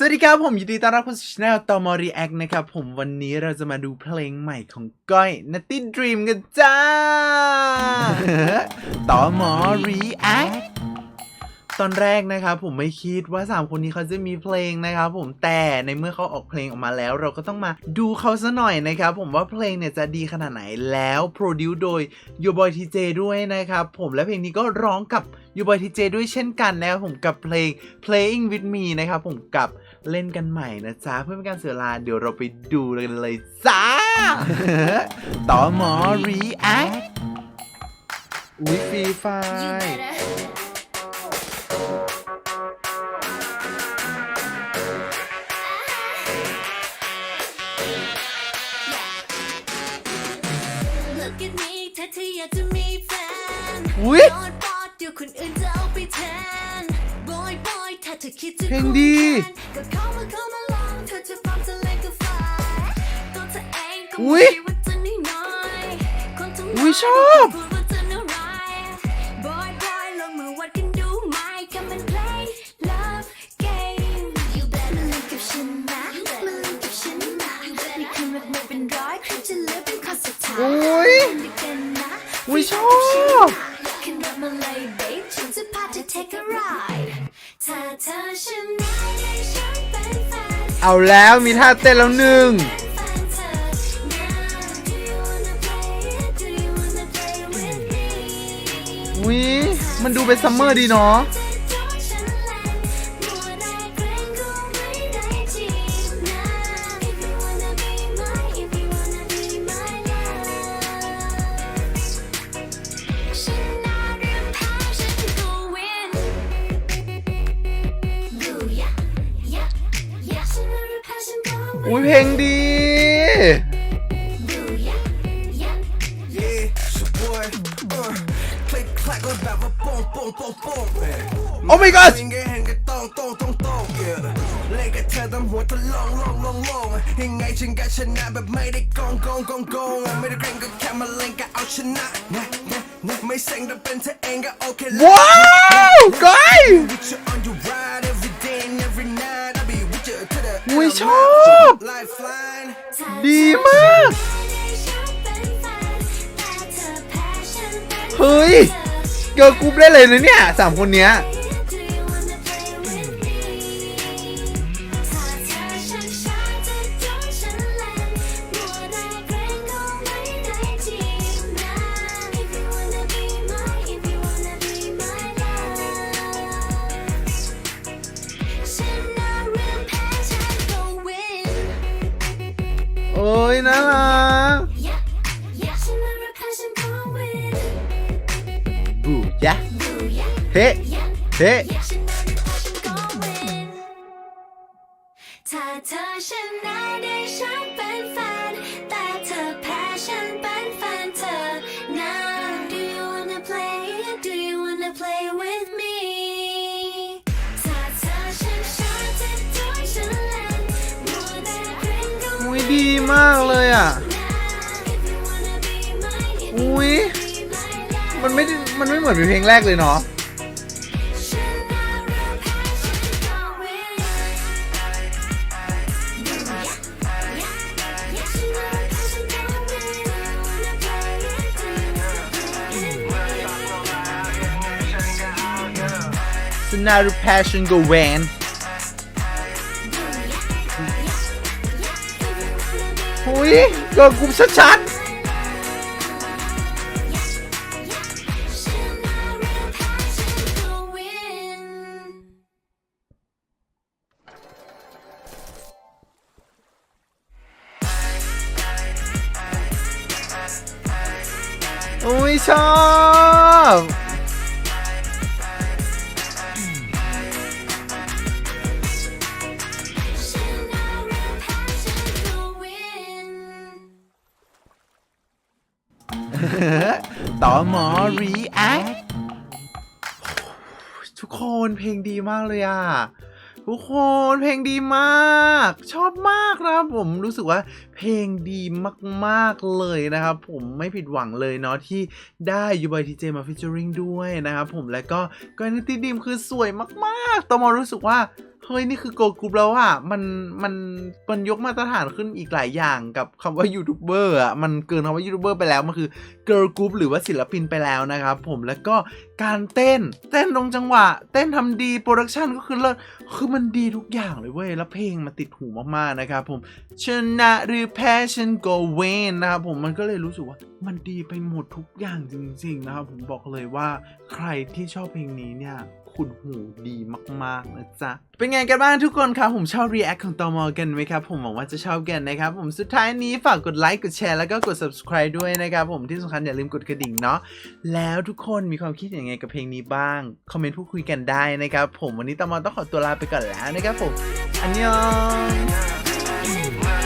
สวัสดีครับ ผมยินดีต้อนรับเข้าสู่ช่องตอมอรีแอคนะครับ ผมวันนี้เราจะมาดูเพลงใหม่ของก้อยนัตตี้ดรีมกันจ้าตอมอรีแอคตอนแรกนะครับผมไม่คิดว่า 3 คนนี้เขาจะมีเพลงนะครับผมแต่ในเมื่อเขาออกเพลงออกมาแล้ว เราก็ต้องมาดูเขาซะหน่อยนะครับผมว่าเพลงเนี่ยจะดีขนาดไหนแล้วโปรดิวโดย y o u Boy TJ ด้วยนะครับผมและเพลงนี้ก็ร้องกับ y o u Boy TJ ด้วยเช่นกันนะครับผมกับเพลง Playing with Me นะครับผมกับ เล่นกันใหม่นะจ๊ะเพื่อเป็นการเสียเวลาเดี๋ยวเราไปดูกันเลยจ้าต่อหมอ React อุ้ยฟรีไฟ You ล์ better. Look at me ถ้าเธออยากจะมีแฟนอุ๊ยโดนปอดเดี๋ยวคนอื่น เธอคิดจะ เพลง ควบ ดี แฟนก็เข้ามาเข้ามาลองเธอจะฟังจะเล่นกับไฟตัวเธอเองก็ อุ๊ ไม่ ย ใช่ว่าจะน้อยๆคนทั้ง อุ๊ย หลาย ชอบ ก็พูดว่าจะน่าร้าย Boy boy ลองมาวัดกันดูไหม Come and play love game You better เล่นกับฉันนะมาเล่นกับฉันนะมีคนรักมาเป็นร้อยใครจะเหลือเป็นคนสุดท้าย อุ๊ย เล่นด้วยกันนะ อุ๊ยชอบ เธอชนะได้ฉันเป็นแฟนเอาแล้วมีท่าเต้นแล้วหนึ่งอุ้ยมันดูเป็นซัมเมอร์ดีเนาะ องลองลองลองยังไงฉันก็ชนะแบบไม่ได้โกงโกงโกงโกงไม่ได้เกรงก็แค่มาเล่นก็เอาชนะนะนะนะไม่เซ็งแต่เป็นเธอเองก็โอเคแล้วว้าวก้อย อุ้ยชอบ ดีมาก เฮ้ย เกิร์ลกรุ๊ปได้เลยนะเนี่ยสามคนเนี้ย เอ้ยน่ารักบูยะเฮ้เฮ้ถ้าเธอชนะได้ฉันเป็นแฟน แต่เธอแพ้ฉันเป็นแฟนเธอ Now do you wanna play do you wanna play with me ดีมากเลยอะ อุ้ยมันไม่ มันไม่เหมือนเพลงแรกเลยเนาะสนารูแพชชั่นกูแวน อุ้ยเกิร์ลกรุ๊ปชัดๆอุ้ยชอบ ต่อหมอ react ทุกคนเพลงดีมากเลยอะ ทุกคนเพลงดีมาก ชอบมากนะครับผมรู้สึกว่าเพลงดีมากๆเลยนะครับ ผมไม่ผิดหวังเลยเนาะที่ได้ยูบายทีเจมาฟิชเจอริงด้วยนะครับผมและก็ก็นิตี้ดีมคือสวยมากๆตอมอรู้สึกว่า เฮ้ย นี่คือโกกรุ๊ปแล้วอะมันมันมันยกมาตรฐานขึ้นอีกหลายอย่างกับคำว่ายูทูบเบอร์อะมันเกินคำว่ายูทูบเบอร์ไปแล้ว มันคือเกิร์ลกรุ๊ปหรือว่าศิลปินไปแล้วนะครับผมแล้วก็การเต้น เต้นตรงจังหวะ เต้นทำดีโปรดักชันก็คือเลิศคือมันดีทุกอย่างเลยเว้ย แล้วเพลงมันติดหูมากๆนะครับผมชนะหรือแพ้ฉันก็เวนนะครับผมมันก็เลยรู้สึกว่ามันดีไปหมดทุกอย่างจริง ๆ นะครับผมบอกเลยว่าใครที่ชอบเพลงนี้เนี่ย คุณหูดีมากๆนะจ๊ะ เป็นไงกันบ้างทุกคนครับ ผมชอบ react ของตอมอกันไหมครับ ผมหวังว่าจะชอบกันนะครับ ผมสุดท้ายนี้ฝากกดไลค์กดแชร์แล้วก็กด subscribe ด้วยนะครับ ผมที่สำคัญอย่าลืมกดกระดิ่งเนาะแล้วทุกคนมีความคิดยังไงกับเพลงนี้บ้าง คอมเมนต์พูดคุยกันได้นะครับ ผมวันนี้ตอมอต้องขอตัวลาไปก่อนแล้วนะครับผมอันยอง